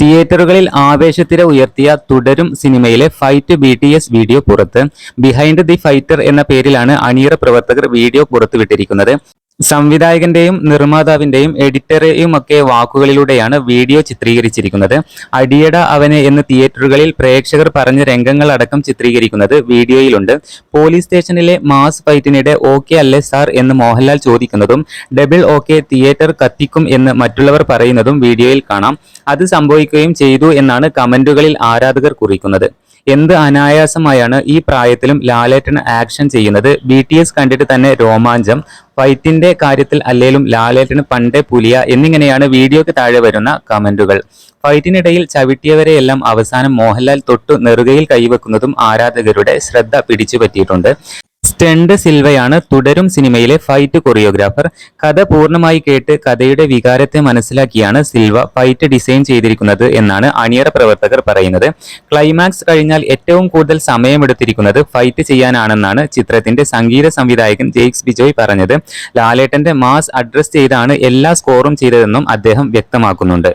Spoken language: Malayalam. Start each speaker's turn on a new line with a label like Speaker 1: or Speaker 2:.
Speaker 1: തിയേറ്ററുകളിൽ ആവേശത്തിര ഉയർത്തിയ തുടരും സിനിമയിലെ fight B T S video പുറത്ത്. ബിഹൈൻഡ് ദി ഫൈറ്റർ എന്ന പേരിലാണ് അണിയറ പ്രവർത്തകർ വീഡിയോ പുറത്തുവിട്ടിരിക്കുന്നത്. സംവിധായകന്റെയും നിർമ്മാതാവിന്റെയും എഡിറ്ററെയും ഒക്കെ വാക്കുകളിലൂടെയാണ് വീഡിയോ ചിത്രീകരിച്ചിരിക്കുന്നത്. അടിയട അവനെ എന്ന് തിയേറ്ററുകളിൽ പ്രേക്ഷകർ പറഞ്ഞ രംഗങ്ങളടക്കം ചിത്രീകരിക്കുന്നത് വീഡിയോയിലുണ്ട്. പോലീസ് സ്റ്റേഷനിലെ മാസ് ഫൈറ്റിനിടെ ഓക്കെ അല്ലേ സാർ എന്ന് മോഹൻലാൽ ചോദിക്കുന്നതും ഡബിൾ ഓക്കെ തിയേറ്റർ കത്തിക്കും എന്ന് മറ്റുള്ളവർ പറയുന്നതും വീഡിയോയിൽ കാണാം. അത് സംഭവിക്കുകയും ചെയ്തു എന്നാണ് കമന്റുകളിൽ ആരാധകർ കുറിക്കുന്നത്. എന്ത് അനായാസമായാണ് ഈ പ്രായത്തിലും ലാലേട്ടൻ ആക്ഷൻ ചെയ്യുന്നത്? ബി ടി എസ് കണ്ടിട്ട് തന്നെ രോമാഞ്ചം. ഫൈറ്റിന്റെ കാര്യത്തിൽ അല്ലേലും ലാലേട്ടന് പണ്ടേ പുലിയ എന്നിങ്ങനെയാണ് വീഡിയോയ്ക്ക് താഴെ വരുന്ന കമന്റുകൾ. ഫൈറ്റിനിടയിൽ ചവിട്ടിയവരെയെല്ലാം അവസാനം മോഹൻലാൽ തൊട്ടു നെറുകയിൽ കൈവെക്കുന്നതും ആരാധകരുടെ ശ്രദ്ധ പിടിച്ചുപറ്റിയിട്ടുണ്ട്. സ്റ്റണ്ട് സിൽവയാണ് തുടരും സിനിമയിലെ ഫൈറ്റ് കൊറിയോഗ്രാഫർ. കഥ പൂർണമായി കേട്ട് കഥയുടെ വികാരത്തെ മനസ്സിലാക്കിയാണ് സിൽവ ഫൈറ്റ് ഡിസൈൻ ചെയ്തിരിക്കുന്നത് എന്നാണ് അണിയറ പ്രവർത്തകർ പറയുന്നത്. ക്ലൈമാക്സ് കഴിഞ്ഞാൽ ഏറ്റവും കൂടുതൽ സമയമെടുത്തിരിക്കുന്നത് ഫൈറ്റ് ചെയ്യാനാണെന്നാണ് ചിത്രത്തിന്റെ സംഗീത സംവിധായകൻ ജെയ്ക്സ് ബിജോയ് പറഞ്ഞത്. ലാലേട്ടന്റെ മാസ് അഡ്രസ് ചെയ്താണ് എല്ലാ സ്കോറും ചെയ്തതെന്നും അദ്ദേഹം വ്യക്തമാക്കുന്നുണ്ട്.